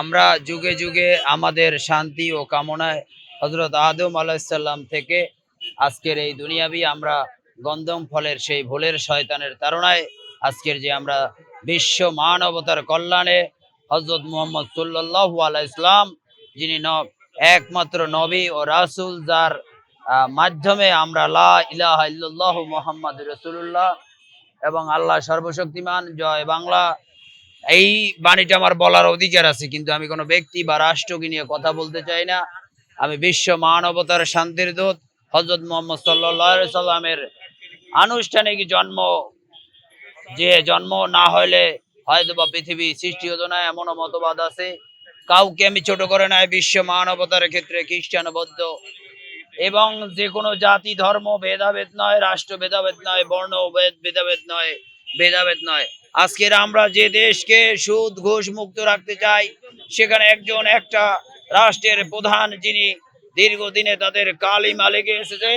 আমরা যুগে যুগে আমাদের শান্তি ও কামনায় হজরত আদম আলাহিসাল্লাম থেকে আজকের এই দুনিয়াবি আমরা গন্ধম ফলের সেই ভুলের শয়তানের তারণায় আজকের যে আমরা বিশ্ব মানবতার কল্যাণে হজরত মোহাম্মদ সাল্লাহ আলাহ ইসলাম যিনি একমাত্র নবী ও রাসুল, যার মাধ্যমে আমরা লা ইলাহা ইল্লাল্লাহ মোহাম্মদ রসুল্লাহ এবং আল্লাহ সর্বশক্তিমান, জয় বাংলা। এই বাণীটা আমার বলার অধিকার আছে, কিন্তু আমি কোনো ব্যক্তি বা রাষ্ট্রকে নিয়ে কথা বলতে চাই না। আমি বিশ্ব মানবতার শান্তির দূত হজরত মোহাম্মদ সাল্লামের আনুষ্ঠানিক জন্ম। যে জন্ম না হলে হয়তো বা পৃথিবী সৃষ্টি হতো না, এমনও মতবাদ আছে। কাউকে আমি ছোট করে নাই, বিশ্ব মানবতার ক্ষেত্রে খ্রিস্টান বৌদ্ধ এবং যে কোনো জাতি, ধর্ম, ভেদাভেদ নয়, রাষ্ট্র ভেদাভেদ নয়, বর্ণ, ভেদ- ভেদাভেদ নয় ভেদাভেদ নয়। আজকের আমরা যে দেশকে সুদ, ঘুষ মুক্ত রাখতে চাই, সেখানে একজন, একটা রাষ্ট্রের প্রধান যিনি দীর্ঘদিনে তাদের কালিমা লেগে এসেছে,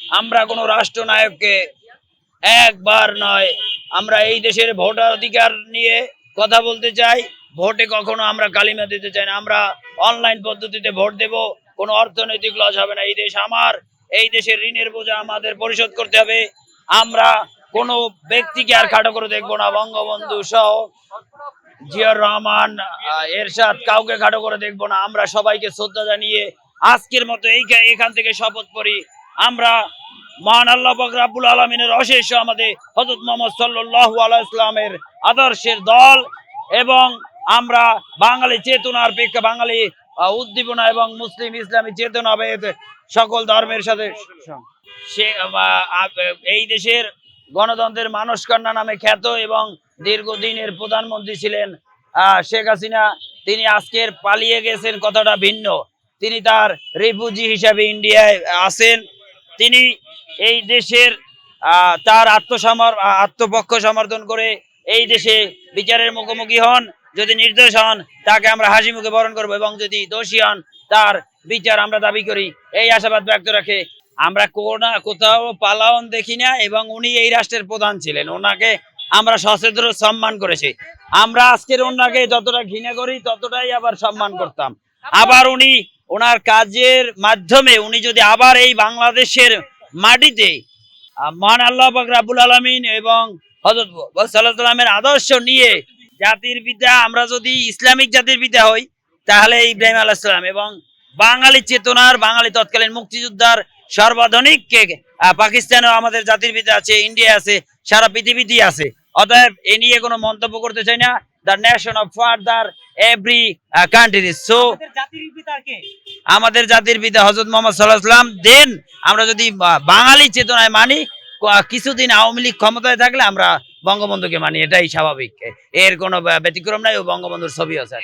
আমরা কোনো রাষ্ট্রনায়ককে একবার নয়, আমরা এই দেশের ভোটার অধিকার নিয়ে কথা বলতে চাই, ভোটে কখনো আমরা কালিমা দিতে চাই না, আমরা অনলাইন পদ্ধতিতে ভোট দেব, কোনো অর্থনৈতিক লস হবে না, এই দেশ আমার, এই দেশের ঋণের বোঝা আমাদের পরিশোধ করতে হবে, আমরা কোনো ব্যক্তিকে আর খাটো করে দেখব না। বঙ্গবন্ধু সহ জিয়াউর রহমান এরশাদ কাউকে খাটো করে দেখব না। আমরা সবাইকে শ্রদ্ধা জানিয়ে আজকের মতো এই এখান থেকে শপথ করি। আমরা মহান আল্লাহ রাব্বুল আলমিনের অশেষ আমাদের হজরত মোহাম্মদ সাল্লাহ ইসলামের আদর্শের দল এবং আমরা বাঙালি চেতনার পেক্ষা বাঙালি উদ্দীপনা এবং মুসলিম ইসলামী চেতনা সকল ধর্মের সাথে সে এই দেশের গণতন্ত্রের মানস কন্যা নামে খ্যাত এবং দীর্ঘদিনের প্রধানমন্ত্রী ছিলেন শেখ হাসিনা। তিনি আজকের পালিয়ে গেছেন কথাটা ভিন্ন। তিনি তার রিফিউজি হিসাবে ইন্ডিয়ায় আছেন। তিনি এই দেশের তার আত্মসমর, আত্মপক্ষ সমর্থন করে এই দেশে বিচারের মুখোমুখি হন। যদি নির্দোষ হন, তাকে আমরা হাসি মুখে বরণ করব এবং যদি দোষী হন, তার বিচার আমরা দাবি করি। এই আশাবাদ ব্যক্ত রাখে আমরা কোথাও পালাওন দেখি না এবং উনি এই রাষ্ট্রের প্রধান ছিলেন। ওনাকে আমরা সচেতন সম্মান করেছি। আমরা আজকের ওনাকে যতটা ঘৃণা করি, ততটাই আবার সম্মান করতাম। আবার উনি ওনার কাজের মাধ্যমে উনি যদি আবার এই বাংলাদেশের মাটিতে মহান আল্লাহ পাক রাব্বুল আলমিন এবং হজরত সাল্লামের আদর্শ নিয়ে জাতির পিতা, আমরা যদি ইসলামিক জাতির পিতা হই, তাহলে ইব্রাহিম আলাহ এবং বাঙালি চেতনার, বাঙালি তৎকালীন মুক্তিযোদ্ধার সর্বাধুনিক কে পাকিস্তানেও আমাদের জাতির পিতা আছে ইন্ডিয়া আছে সারা পৃথিবীতেই আছে। অতএব এ নিয়ে কোনো মন্তব্য করতে চাই না। The nation of father every country so আমাদের জাতির পিতার কে? আমাদের জাতির পিতা হজরত মোহাম্মদ সাল্লাহ সাল্লাম দেন আমরা যদি বাঙালি চেতনায় মানি কিছুদিন আওয়ামী লীগ ক্ষমতায় থাকলে আমরা বঙ্গবন্ধুকে মানি। এটাই স্বাভাবিক। এর কোনো ব্যতিক্রম নাই ও বঙ্গবন্ধুর ছবি আছে।